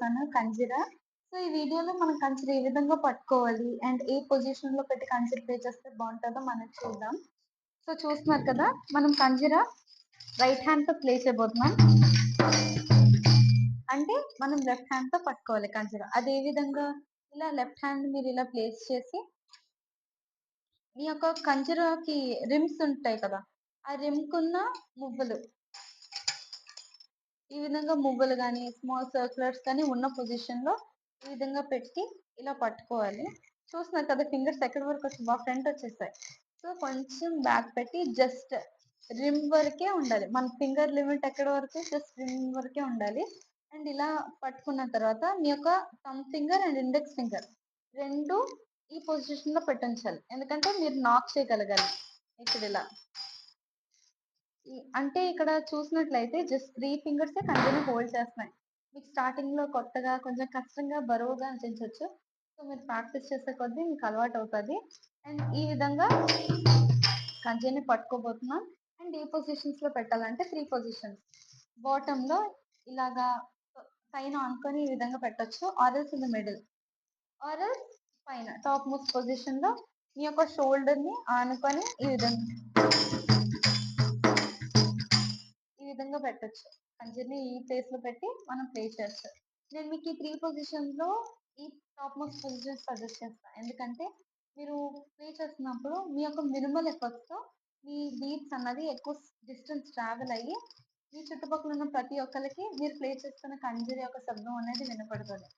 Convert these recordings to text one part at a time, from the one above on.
చూపిస్తాను కంజిరా. సో ఈ వీడియోలో మనం కంజిరా ఏ విధంగా పట్టుకోవాలి అండ్ ఏ పొజిషన్లో పెట్టి కంజిరా ప్లే చేస్తే బాగుంటుందో మనం చూద్దాం. సో చూస్తున్నారు కదా మనం కంజిరా రైట్ హ్యాండ్తో ప్లే చేయబోతున్నాం. అంటే మనం లెఫ్ట్ హ్యాండ్తో పట్టుకోవాలి కంజిరా. అది ఏ విధంగా ఇలా లెఫ్ట్ హ్యాండ్ మీరు ఇలా ప్లేస్ చేసి మీ యొక్క కంజరాకి రిమ్స్ ఉంటాయి కదా ఆ రిమ్కున్న మువ్వలు ఈ విధంగా ముగ్గులు కానీ స్మాల్ సర్క్యులర్స్ కానీ ఉన్న పొజిషన్లో ఈ విధంగా పెట్టి ఇలా పట్టుకోవాలి. చూస్తున్నారు కదా ఫింగర్స్ ఎక్కడి వరకు వచ్చి బాగా ఫ్రంట్ వచ్చేసాయి. సో కొంచెం బ్యాక్ పెట్టి జస్ట్ రిమ్ వరకే ఉండాలి. మన ఫింగర్ లిమిట్ ఎక్కడ వరకు? జస్ట్ రిమ్ వరకే ఉండాలి. అండ్ ఇలా పట్టుకున్న తర్వాత మీ యొక్క thumb finger and index finger రెండు ఈ పొజిషన్లో పెట్టించాలి. ఎందుకంటే మీరు నాక్ చేయగలగాలి. ఇక్కడ ఇలా. అంటే ఇక్కడ చూసినట్లయితే just three fingers continue hold చేస్తున్నాయి. మీకు స్టార్టింగ్లో కొత్తగా కొంచెం కష్టంగా బరువుగా అనిపించవచ్చు సో మీరు ప్రాక్టీస్ చేసే కొద్దీ మీకు అలవాటు అవుతుంది. అండ్ ఈ విధంగా కంచెని పట్టుకోబోతున్నాం. అండ్ ఏ పొజిషన్స్లో పెట్టాలంటే త్రీ పొజిషన్స్. బాటమ్లో ఇలాగా పైన అనుకొని ఈ విధంగా పెట్టొచ్చు. Aurals in the middle. Aurals పైన టాప్ మోస్ట్ పొజిషన్లో మీ యొక్క షోల్డర్ని ఆనుకొని ఈ విధంగా పెట్టచ్చు పంజర్ని ఈ ప్లేస్లో పెట్టి మనం ప్లే చేయొచ్చు నేను మీకు ఈ త్రీ పొజిషన్స్లో ఈ టాప్ మోస్ట్ పొజిషన్ సజెస్ట్ చేస్తాను ఎందుకంటే మీరు ప్లే చేస్తున్నప్పుడు మీ యొక్క మినిమల్ ఎఫర్ట్స్తో మీ బీట్స్ అన్నది ఎక్కువ డిస్టెన్స్ ట్రావెల్ అయ్యి మీ చుట్టుపక్కల ఉన్న ప్రతి ఒక్కరికి మీరు ప్లే చేస్తున్న కంజరి యొక్క శబ్దం అనేది వినపడుతుంది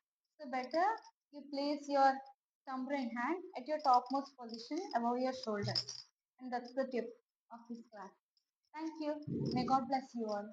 so better you place your thumbring hand at your topmost position above your shoulder. And that's the tip of this class. Thank you. May God bless you all.